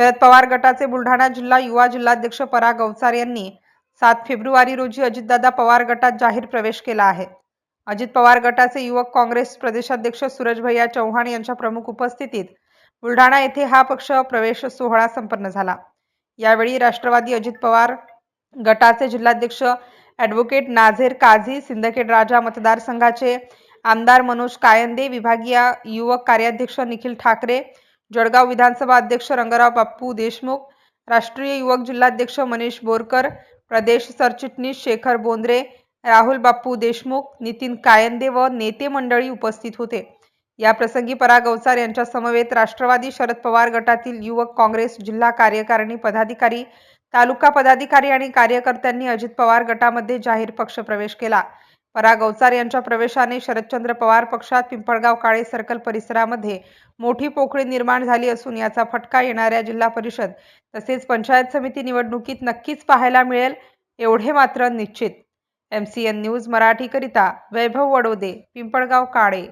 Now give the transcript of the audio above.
शरद पवार गटाचे बुलढाणा जिल्हा युवा जिल्हाध्यक्ष पराग अवचार यांनी सात फेब्रुवारी रोजी अजितदादा पवार गटात जाहीर प्रवेश केला आहे. अजित पवार गटाचे युवक काँग्रेस प्रदेशाध्यक्ष सूरज भैया चव्हाण यांच्या प्रमुख उपस्थितीत बुलढाणा येथे हा पक्ष प्रवेश सोहळा संपन्न झाला. यावेळी राष्ट्रवादी अजित पवार गटाचे जिल्हाध्यक्ष ॲडव्होकेट नाझेर काझी सिंदखेड राजा मतदारसंघाचे आमदार मनोज कायंदे विभागीय युवक कार्याध्यक्ष निखिल ठाकरे जळगाव विधानसभा अध्यक्ष रंगराव बाप्पू देशमुख राष्ट्रीय युवक जिल्हाध्यक्ष मनीष बोरकर प्रदेश सरचिटणीस शेखर बोंद्रे राहुल बाप्पू देशमुख नितीन कायंदे व नेते मंडळी उपस्थित होते. या प्रसंगी पराग अवचार यांच्या समवेत राष्ट्रवादी शरद पवार गटातील युवक काँग्रेस जिल्हा कार्यकारिणी पदाधिकारी तालुका पदाधिकारी आणि कार्यकर्त्यांनी अजित पवार गटामध्ये जाहीर पक्ष प्रवेश केला. पराग अवचार यांच्या प्रवेशाने शरदचंद्र पवार पक्षात पिंपळगाव काळे सर्कल परिसरामध्ये मोठी पोकळी निर्माण झाली असून याचा फटका येणाऱ्या जिल्हा परिषद तसेच पंचायत समिती निवडणुकीत नक्कीच पाहायला मिळेल एवढे मात्र निश्चित. एम सी एन न्यूज मराठीकरिता वैभव वडोदे पिंपळगाव काळे.